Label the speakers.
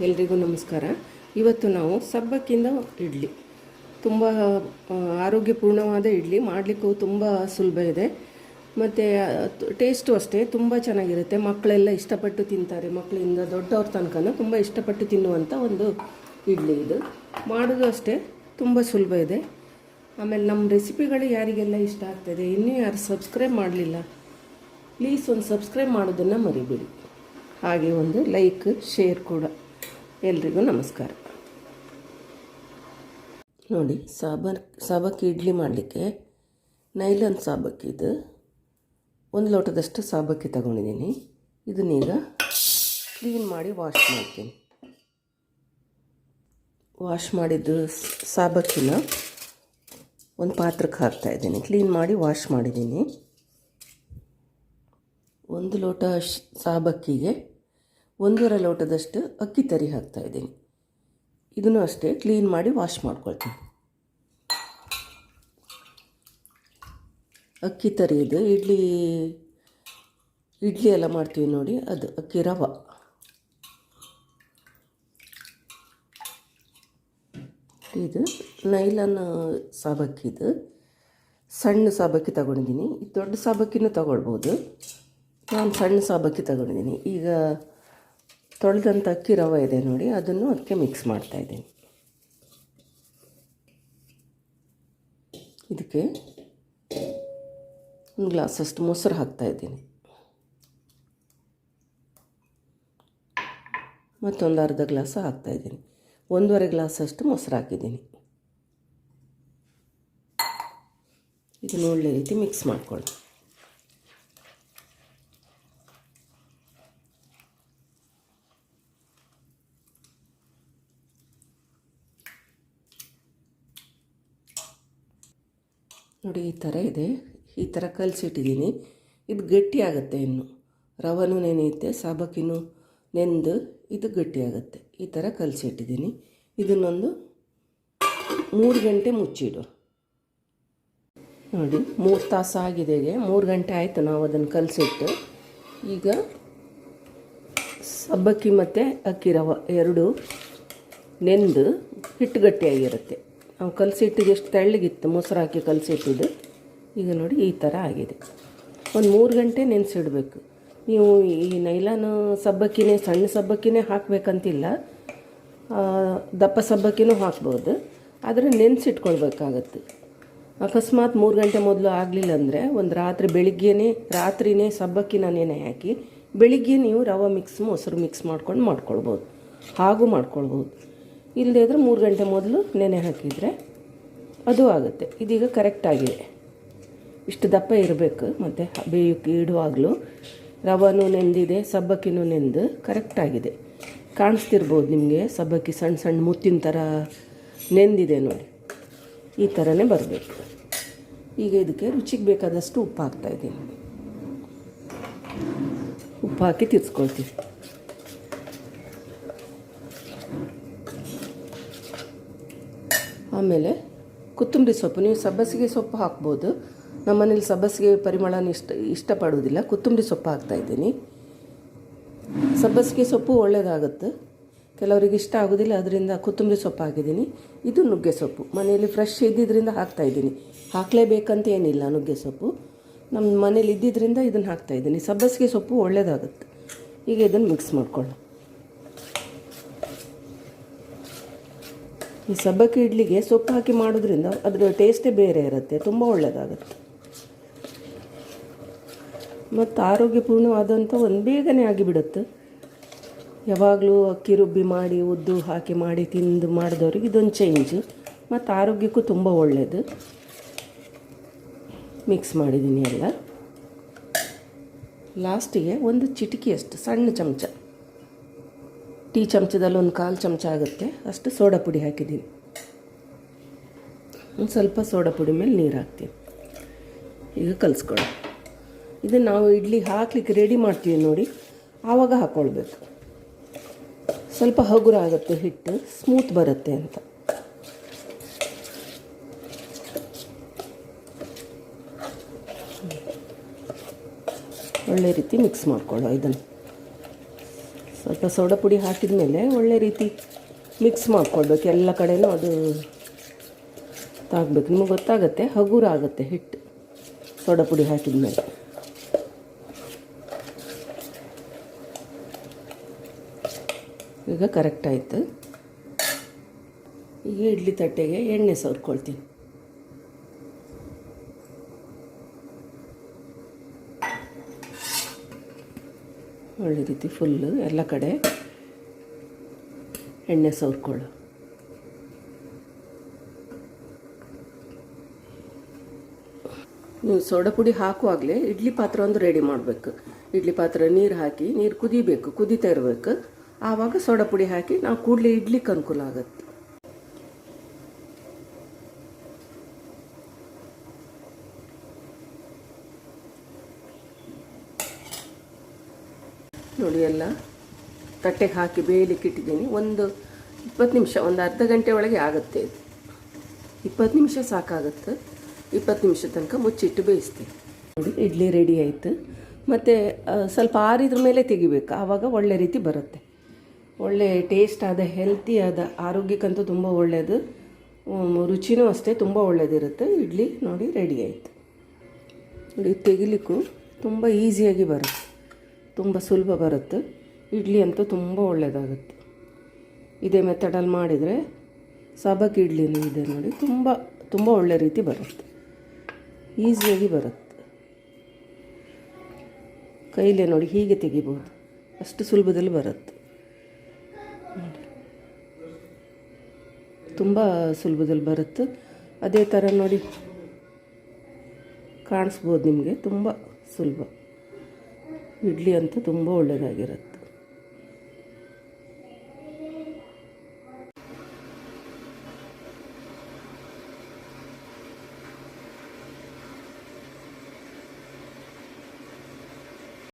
Speaker 1: ಎಲ್ರಿಗೂ ನಮಸ್ಕಾರ. ಇವತ್ತು ನಾವು ಸಬ್ಬಕ್ಕಿಂದ ಇಡ್ಲಿ. ತುಂಬ ಆರೋಗ್ಯಪೂರ್ಣವಾದ ಇಡ್ಲಿ. ಮಾಡಲಿಕ್ಕೂ ತುಂಬ ಸುಲಭ ಇದೆ. ಮತ್ತು ಟೇಸ್ಟು ಅಷ್ಟೇ. ತುಂಬ ಚೆನ್ನಾಗಿರುತ್ತೆ. ಮಕ್ಕಳೆಲ್ಲ ಇಷ್ಟಪಟ್ಟು ತಿಂತಾರೆ. ಮಕ್ಕಳಿಂದ ದೊಡ್ಡವ್ರ ತನಕ ತುಂಬ ಇಷ್ಟಪಟ್ಟು ತಿನ್ನುವಂಥ ಒಂದು ಇಡ್ಲಿ ಇದು. ಮಾಡೋದು ಅಷ್ಟೇ. ತುಂಬ ಸುಲಭ ಇದೆ. ಆಮೇಲೆ ನಮ್ಮ ರೆಸಿಪಿಗಳು ಯಾರಿಗೆಲ್ಲ ಇಷ್ಟ ಆಗ್ತದೆ, ಇನ್ನೂ ಯಾರು ಸಬ್ಸ್ಕ್ರೈಬ್ ಮಾಡಲಿಲ್ಲ ಪ್ಲೀಸ್ ಒಂದು ಸಬ್ಸ್ಕ್ರೈಬ್ ಮಾಡೋದನ್ನು ಮರಿಬೇಡಿ. ಹಾಗೆ ಒಂದು ಲೈಕ್ ಶೇರ್ ಕೂಡ. ಎಲ್ರಿಗೂ ನಮಸ್ಕಾರ. ನೋಡಿ, ಸಾಬರ್, ಸಾಬಕ್ಕಿ ಇಡ್ಲಿ ಮಾಡಲಿಕ್ಕೆ ನೈಲನ್ ಸಾಬಕ್ಕಿ ಇದು. ಒಂದು ಲೋಟದಷ್ಟು ಸಾಬಕ್ಕಿ ತಗೊಂಡಿದ್ದೀನಿ. ಇದನ್ನೀಗ ಕ್ಲೀನ್ ಮಾಡಿ ವಾಶ್ ಮಾಡ್ತೀನಿ. ವಾಶ್ ಮಾಡಿದ್ದು ಸಾಬಕ್ಕಿನ ಒಂದು ಪಾತ್ರಕ್ಕೆ ಹಾಕ್ತಾಯಿದ್ದೀನಿ ಕ್ಲೀನ್ ಮಾಡಿ ವಾಶ್ ಮಾಡಿದ್ದೀನಿ. ಒಂದು ಲೋಟ ಸಾಬಕ್ಕಿಗೆ ಒಂದೂವರೆ ಲೋಟದಷ್ಟು ಅಕ್ಕಿ ತರಿ ಹಾಕ್ತಾಯಿದ್ದೀನಿ ಇದನ್ನು ಅಷ್ಟೇ ಕ್ಲೀನ್ ಮಾಡಿ ವಾಶ್ ಮಾಡ್ಕೊಳ್ತೀನಿ. ಅಕ್ಕಿ ತರಿ ಇದು, ಇಡ್ಲಿ ಇಡ್ಲಿ ಎಲ್ಲ ಮಾಡ್ತೀವಿ ನೋಡಿ, ಅದು ಅಕ್ಕಿ ರವೆ. ಇದು ನೈಲಾನ್ ಸಾಬಕ್ಕಿದು ಸಣ್ಣ ಸಾಬಕ್ಕಿ ತಗೊಂಡಿದ್ದೀನಿ. ದೊಡ್ಡ ಸಾಬಕ್ಕಿನೂ ತಗೊಳ್ಬೋದು. ನಾನು ಸಣ್ಣ ಸಾಬಕ್ಕಿ ತಗೊಂಡಿದ್ದೀನಿ. ಈಗ ತೊಳೆದಂಥ ಅಕ್ಕಿ ರವೆ ಇದೆ ನೋಡಿ, ಅದನ್ನು ಅದಕ್ಕೆ ಮಿಕ್ಸ್ ಮಾಡ್ತಾಯಿದ್ದೀನಿ ಇದಕ್ಕೆ ಒಂದು ಗ್ಲಾಸಷ್ಟು ಮೊಸರು ಹಾಕ್ತಾಯಿದ್ದೀನಿ ಮತ್ತೊಂದು ಅರ್ಧ ಗ್ಲಾಸ್ ಹಾಕ್ತಾಯಿದ್ದೀನಿ ಒಂದೂವರೆ ಗ್ಲಾಸಷ್ಟು ಮೊಸರು ಹಾಕಿದ್ದೀನಿ. ಇದನ್ನು ಒಳ್ಳೆ ರೀತಿ ಮಿಕ್ಸ್ ಮಾಡ್ಕೊಳ್ಳಿ. ನೋಡಿ, ಈ ಥರ ಇದೆ. ಈ ಥರ ಕಲಸಿಟ್ಟಿದ್ದೀನಿ. ಇದು ಗಟ್ಟಿ ಆಗುತ್ತೆ ಇನ್ನು. ರವನೂ ನೆನೆಯುತ್ತೆ ಸಾಬಕ್ಕಿನೂ ನೆಂದು ಇದು ಗಟ್ಟಿ ಆಗುತ್ತೆ. ಈ ಥರ ಕಲಸಿಟ್ಟಿದ್ದೀನಿ. ಇದನ್ನೊಂದು ಮೂರು ಗಂಟೆ ಮುಚ್ಚಿಡು. ನೋಡಿ, ಮೂರು ತಾಸು ಆಗಿದೆ. ಮೂರು ಗಂಟೆ ಆಯಿತು ನಾವು ಅದನ್ನು ಕಲಸಿಟ್ಟು. ಈಗ ಸಬ್ಬಕ್ಕಿ ಮತ್ತು ಅಕ್ಕಿ ರವ ಎರಡು ನೆಂದು ಹಿಟ್ಟು ಗಟ್ಟಿಯಾಗಿರುತ್ತೆ. ನಾವು ಕಲಸಿಟ್ಟಿದ್ದು ಎಷ್ಟು ತೆಳ್ಳಗಿತ್ತು, ಮೊಸರು ಹಾಕಿ ಕಲಸಿಟ್ಟಿದ್ದು. ಈಗ ನೋಡಿ ಈ ಥರ ಆಗಿದೆ. ಒಂದು ಮೂರು ಗಂಟೆ ನೆನೆಸಿಡಬೇಕು. ನೀವು ಈ ನೈಲಾನು ಸಬ್ಬಕ್ಕಿನೇ, ಸಣ್ಣ ಸಬ್ಬಕ್ಕಿನೇ ಹಾಕಬೇಕಂತಿಲ್ಲ. ದಪ್ಪ ಸಬ್ಬಕ್ಕಿನೂ ಹಾಕ್ಬೋದು. ಆದರೆ ನೆನೆಸಿಟ್ಕೊಳ್ಬೇಕಾಗತ್ತೆ. ಅಕಸ್ಮಾತ್ ಮೂರು ಗಂಟೆ ಮೊದಲು ಆಗಲಿಲ್ಲ ಅಂದರೆ ಒಂದು ರಾತ್ರಿ ಬೆಳಿಗ್ಗೆನೇ, ರಾತ್ರಿನೇ ಸಬ್ಬಕ್ಕಿನ ನೆನೆ ಹಾಕಿ ಬೆಳಿಗ್ಗೆ ನೀವು ರವೆ ಮಿಕ್ಸ್, ಮೊಸರು ಮಿಕ್ಸ್ ಮಾಡ್ಕೊಂಡು ಮಾಡ್ಕೊಳ್ಬೋದು. ಹಾಗೂ ಮಾಡ್ಕೊಳ್ಬೋದು. ಇಲ್ಲದೇ ಇದ್ದರೆ ಮೂರು ಗಂಟೆ ಮೊದಲು ನೆನೆ ಹಾಕಿದರೆ ಅದು ಆಗುತ್ತೆ. ಇದೀಗ ಕರೆಕ್ಟ್ ಆಗಿದೆ. ಇಷ್ಟು ದಪ್ಪ ಇರಬೇಕು, ಮತ್ತು ಬೇಯಕ್ಕೆ ಇಡುವಾಗಲೂ ರವನೂ ನೆಂದಿದೆ, ಸಬ್ಬಕ್ಕಿನೂ ನೆಂದು ಕರೆಕ್ಟಾಗಿದೆ ಕಾಣಿಸ್ತಿರ್ಬೋದು ನಿಮಗೆ ಸಬ್ಬಕ್ಕಿ ಸಣ್ಣ ಸಣ್ಣ ಮುತ್ತಿನ ಥರ ನೆಂದಿದೆ ನೋಡಿ. ಈ ಥರನೇ ಬರಬೇಕು. ಈಗ ಇದಕ್ಕೆ ರುಚಿಗೆ ಬೇಕಾದಷ್ಟು ಉಪ್ಪು ಹಾಕ್ತಾಯಿದ್ದೀನಿ ಉಪ್ಪು ಹಾಕಿ ತಿರ್ಸ್ಕೊಳ್ತೀವಿ ಆಮೇಲೆ ಕೊತ್ತಂಬರಿ ಸೊಪ್ಪು, ನೀವು ಸಬ್ಬಸಿಗೆ ಸೊಪ್ಪು ಹಾಕ್ಬೋದು. ನಮ್ಮ ಮನೇಲಿ ಸಬ್ಬಸಿಗೆ ಪರಿಮಳನ ಇಷ್ಟ ಇಷ್ಟಪಡೋದಿಲ್ಲ ಕೊತ್ತಂಬರಿ ಸೊಪ್ಪು ಹಾಕ್ತಾಯಿದ್ದೀನಿ ಸಬ್ಬಸಿಗೆ ಸೊಪ್ಪು ಒಳ್ಳೆಯದಾಗುತ್ತೆ. ಕೆಲವರಿಗೆ ಇಷ್ಟ ಆಗೋದಿಲ್ಲ ಅದರಿಂದ ಕೊತ್ತಂಬರಿ ಸೊಪ್ಪು ಹಾಕಿದ್ದೀನಿ. ಇದು ನುಗ್ಗೆ ಸೊಪ್ಪು. ಮನೆಯಲ್ಲಿ ಫ್ರೆಶ್ ಇದ್ದಿದ್ದರಿಂದ ಹಾಕ್ತಾಯಿದ್ದೀನಿ ಹಾಕಲೇಬೇಕಂತ ಏನಿಲ್ಲ ನುಗ್ಗೆ ಸೊಪ್ಪು. ನಮ್ಮ ಮನೇಲಿ ಇದ್ದಿದ್ದರಿಂದ ಇದನ್ನು ಹಾಕ್ತಾಯಿದ್ದೀನಿ ಸಬ್ಬಸಿಗೆ ಸೊಪ್ಪು ಒಳ್ಳೆಯದಾಗುತ್ತೆ. ಈಗ ಇದನ್ನು ಮಿಕ್ಸ್ ಮಾಡ್ಕೊಳ್ಳಿ ಈ ಸಬ್ಬಕ್ಕಿ ಇಡ್ಲಿಗೆ ಸೊಪ್ಪು ಹಾಕಿ ಮಾಡೋದ್ರಿಂದ ಅದರ ಟೇಸ್ಟೇ ಬೇರೆ ಇರುತ್ತೆ, ತುಂಬ ಒಳ್ಳೆಯದಾಗುತ್ತೆ ಮತ್ತು ಆರೋಗ್ಯಪೂರ್ಣವಾದಂಥ ಒಂದು ಬೇಗನೆ ಆಗಿಬಿಡುತ್ತೆ. ಯಾವಾಗಲೂ ಅಕ್ಕಿ ರುಬ್ಬಿ ಮಾಡಿ, ಉದ್ದು ಹಾಕಿ ಮಾಡಿ, ತಿಂದು ಮಾಡಿದವ್ರಿಗೆ ಇದೊಂದು ಚೇಂಜ್ ಮತ್ತು ಆರೋಗ್ಯಕ್ಕೂ ತುಂಬ ಒಳ್ಳೆಯದು ಮಿಕ್ಸ್ ಮಾಡಿದ್ದೀನಿ ಎಲ್ಲ. ಲಾಸ್ಟಿಗೆ ಒಂದು ಚಿಟಿಕಿಯಷ್ಟು, ಸಣ್ಣ ಚಮಚ. ಟೀ ಚಮಚದಲ್ಲಿ ಒಂದು ಕಾಲು ಚಮಚ ಆಗುತ್ತೆ. ಅಷ್ಟು ಸೋಡಾ ಪುಡಿ ಹಾಕಿದ್ದೀನಿ. ಒಂದು ಸ್ವಲ್ಪ ಸೋಡಾ ಪುಡಿ ಮೇಲೆ ನೀರು ಹಾಕ್ತೀನಿ. ಈಗ ಕಲಿಸ್ಕೊಳ್ಳಿ ಇದನ್ನು ನಾವು ಇಡ್ಲಿ ಹಾಕ್ಲಿಕ್ಕೆ ರೆಡಿ ಮಾಡ್ತೀವಿ ನೋಡಿ. ಆವಾಗ ಹಾಕ್ಕೊಳ್ಬೇಕು ಸ್ವಲ್ಪ ಹಗುರ ಆಗುತ್ತೆ ಹಿಟ್ಟು ಸ್ಮೂತ್ ಬರುತ್ತೆ ಅಂತ. ಒಳ್ಳೆ ರೀತಿ ಮಿಕ್ಸ್ ಮಾಡ್ಕೊಳ್ಳೋ ಇದನ್ನು. ಸ್ವಲ್ಪ ಸೋಡಾ ಪುಡಿ ಹಾಕಿದ ಮೇಲೆ ಒಳ್ಳೆ ರೀತಿ ಮಿಕ್ಸ್ ಮಾಡ್ಕೊಳ್ಬೇಕು. ಎಲ್ಲ ಕಡೆನೂ ಅದು ತಾಗಬೇಕು. ನಿಮಗೆ ಗೊತ್ತಾಗುತ್ತೆ? ಹಗುರ ಆಗುತ್ತೆ ಹಿಟ್ಟು. ಸೋಡಾ ಪುಡಿ ಹಾಕಿದ ಮೇಲೆ. ಈಗ ಕರೆಕ್ಟ್ ಆಯಿತು. ಈಗ ಇಡ್ಲಿ ತಟ್ಟೆಗೆ ಎಣ್ಣೆ ಸವರ್ಕೊಳ್ತೀನಿ. ಒಳ್ಳೆ ರೀತಿ ಫುಲ್ಲು ಎಲ್ಲ ಕಡೆ ಎಣ್ಣೆ ಸವರ್ಕೊಳ್ಳು ನೀವು ಸೋಡಾ ಪುಡಿ ಹಾಕುವಾಗಲೇ ಇಡ್ಲಿ ಪಾತ್ರ ಒಂದು ರೆಡಿ ಮಾಡಬೇಕು. ಇಡ್ಲಿ ಪಾತ್ರ ನೀರು ಹಾಕಿ, ನೀರು ಕುದಿಬೇಕು, ಕುದಿತಾ ಇರಬೇಕು. ಆವಾಗ ಸೋಡಾ ಪುಡಿ ಹಾಕಿ, ನಾವು ಕೂಡಲೇ ಇಡ್ಲಿಕ್ಕೆ ಅನುಕೂಲ ಆಗುತ್ತೆ. ನೋಡಿ ಎಲ್ಲ ತಟ್ಟೆಗೆ ಹಾಕಿ ಬೇಯಲಿಕ್ಕೆ ಇಟ್ಟಿದ್ದೀನಿ. ಒಂದು ಇಪ್ಪತ್ತು ನಿಮಿಷ, ಒಂದು ಅರ್ಧ ಗಂಟೆ ಒಳಗೆ ಆಗುತ್ತೆ ಇದು. ಇಪ್ಪತ್ತು ನಿಮಿಷ ಸಾಕಾಗುತ್ತೆ. ಇಪ್ಪತ್ತು ನಿಮಿಷ ತನಕ ಮುಚ್ಚಿಟ್ಟು ಬೇಯಿಸ್ತೀನಿ. ನೋಡಿ, ಇಡ್ಲಿ ರೆಡಿ ಆಯಿತು. ಮತ್ತು ಸ್ವಲ್ಪ ಆರಿದ್ರ ಮೇಲೆ ತೆಗಿಬೇಕು. ಆವಾಗ ಒಳ್ಳೆ ರೀತಿ ಬರುತ್ತೆ. ಒಳ್ಳೆ ಟೇಸ್ಟ್ ಆದ ಹೆಲ್ತಿ ಆದ, ಆರೋಗ್ಯಕ್ಕಂತೂ ತುಂಬ ಒಳ್ಳೆಯದು ರುಚಿನೂ ಅಷ್ಟೇ, ತುಂಬ ಒಳ್ಳೆಯದಿರುತ್ತೆ ಇಡ್ಲಿ ನೋಡಿ, ರೆಡಿ ಆಯಿತು. ನೋಡಿ, ತೆಗಿಲಿಕ್ಕೂ ತುಂಬ ಈಸಿಯಾಗಿ ಬರುತ್ತೆ. ತುಂಬ ಸುಲಭ ಬರುತ್ತೆ. ಇಡ್ಲಿ ಅಂತೂ ತುಂಬ ಒಳ್ಳೆಯದಾಗುತ್ತೆ ಇದೇ ಮೆಥಡಲ್ಲಿ ಮಾಡಿದರೆ ಸಬಕ್ ಇಡ್ಲಿನೂ ಇದೆ ನೋಡಿ, ತುಂಬ ತುಂಬ ಒಳ್ಳೆ ರೀತಿ ಬರುತ್ತೆ. ಈಸಿಯಾಗಿ ಬರುತ್ತೆ. ಕೈಲೇ ನೋಡಿ ಹೀಗೆ ತೆಗಿಬೋದು. ಅಷ್ಟು ಸುಲಭದಲ್ಲಿ ಬರುತ್ತೆ. ತುಂಬ ಸುಲಭದಲ್ಲಿ ಬರುತ್ತೆ. ಅದೇ ಥರ ನೋಡಿ, ಕಾಣಿಸ್ಬೋದು ನಿಮಗೆ, ತುಂಬ ಸುಲಭ. ಇಡ್ಲಿ ಅಂತೂ ತುಂಬ ಒಳ್ಳೆಯದಾಗಿರುತ್ತೆ